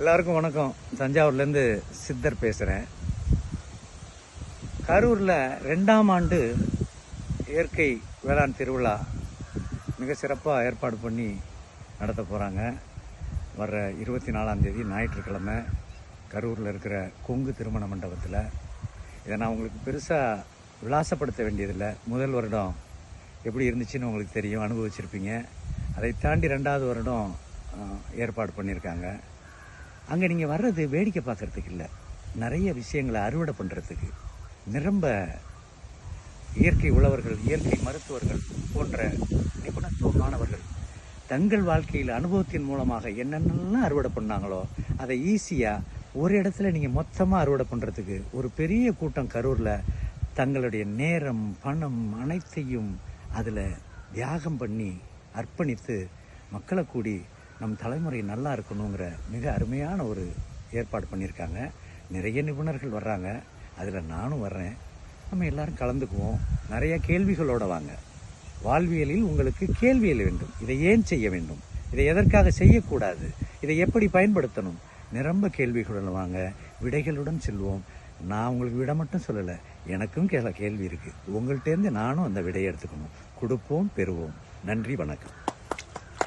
எல்லாருக்கும் வணக்கம். தஞ்சாவூர்லேருந்து சித்தர் பேசுகிறேன் கரூரில் ரெண்டாம் ஆண்டு இயற்கை வேளாண் திருவிழா மிக சிறப்பாக ஏற்பாடு பண்ணி நடத்த போகிறாங்க வர்ற இருபத்தி நாலாந்தேதி ஞாயிற்றுக்கிழமை கரூரில் இருக்கிற கொங்கு திருமண மண்டபத்தில். இதை நான் உங்களுக்கு பெருசாக விலாசப்படுத்த வேண்டியதில்லை. முதல் வருடம் எப்படி இருந்துச்சுன்னு உங்களுக்கு தெரியும் அனுபவிச்சிருப்பீங்க. அதை தாண்டி ரெண்டாவது வருடம் ஏற்பாடு பண்ணியிருக்காங்க. அங்கே நீங்கள் வர்றது வேடிக்கை பார்க்கறதுக்கு இல்லை. நிறைய விஷயங்களை அறுவடை பண்ணுறதுக்கு நிரம்ப இயற்கை உழவர்கள் இயற்கை மருத்துவர்கள் போன்ற நிபுணத்துவமானவர்கள் தங்கள் வாழ்க்கையில் அனுபவத்தின் மூலமாக என்னென்னலாம் அறுவடை பண்ணாங்களோ அதை ஈஸியாக ஒரு இடத்துல நீங்கள் மொத்தமாக அறுவடை பண்ணுறதுக்கு ஒரு பெரிய கூட்டம் கரூரில் தங்களுடைய நேரம் பணம் அனைத்தையும் அதில் தியாகம் பண்ணி அர்ப்பணித்து மக்களை கூடி நம் தலைமுறை நல்லா இருக்கணுங்கிற மிக அருமையான ஒரு ஏற்பாடு பண்ணியிருக்காங்க. நிறைய நிபுணர்கள் வர்றாங்க. அதில் நானும் வர்றேன். நம்ம எல்லாரும் கலந்துக்குவோம். நிறைய கேள்விகளோட வாங்க. வாழ்வியலில் உங்களுக்கு கேள்வியல் வேண்டும். இதை ஏன் செய்ய வேண்டும்? இதை எதற்காக செய்யக்கூடாது? இதை எப்படி பயன்படுத்தணும்? நிரம்ப கேள்விகளுடன் வாங்க. விடைகளுடன் செல்வோம். நான் உங்களுக்கு விட மட்டும் சொல்லலை. எனக்கும் கேள கேள்வி இருக்குது உங்கள்கிட்டேருந்து நானும் அந்த விடையை எடுத்துக்கணும். கொடுப்போம் பெறுவோம். நன்றி வணக்கம்.